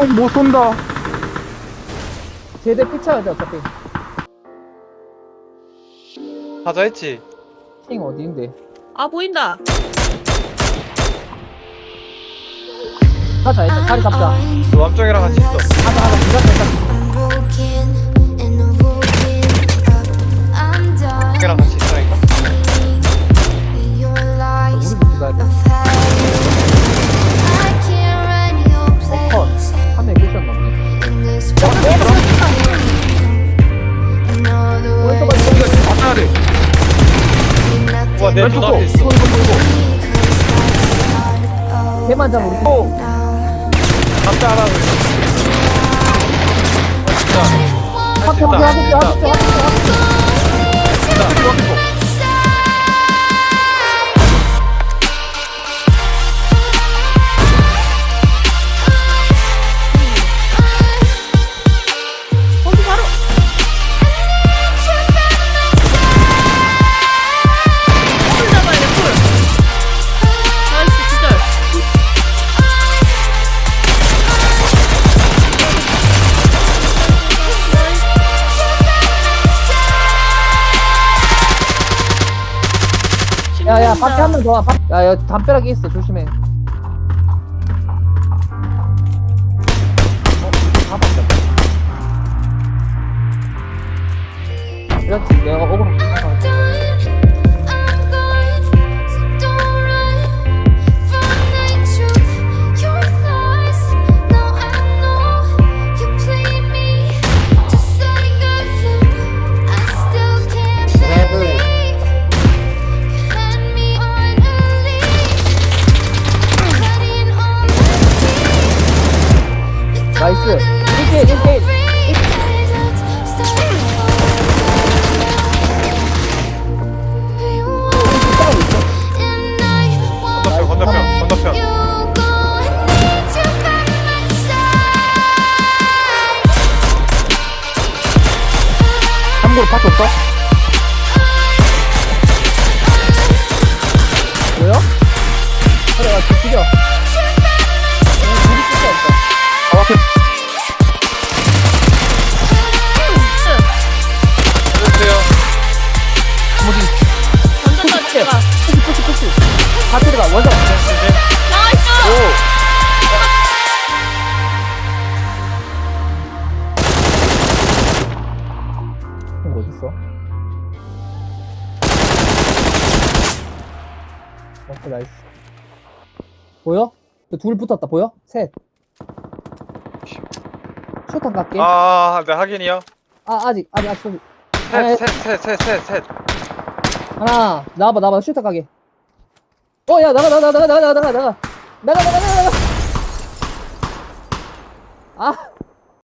어, 못 쏜다. 쟤들 피쳐야 돼 어차피 가자 했지? 킹 어디인데 아 보인다. 가자 일단 자리 잡자 너 함정이랑 같이 있어. 가자 가자 누가 내 왼쪽 눈앞에 거. 있어. 걔만 잡으면 오! 갑자 하라고 했어. 진짜. 화평대 하겠죠 하겠죠 하겠죠. 진짜. 야야 밖에 한 명 더 와. 밖- 야, 야 담벼락에 있어 조심해. 어, 다. 이렇지 내가 억울로 나이스. 1대1 1대1 건너편 건너편 건너편. 참고로 파트 없어? 다 들어가 원정. 나이스. 형 어딨어? 오케이 나이스 보여? 그둘 붙었다 보여? 셋 쇼탄 갈게 아, 아, 네 확인이요. 아직 아직 아직 소리 아니, 셋, 셋, 셋, 셋, 셋, 셋. 하나 나와봐 나와봐 쇼탄 가게 어 야 나가 나가 나가 나가 나가 나가 나가 나가 나가 나가. 나가 아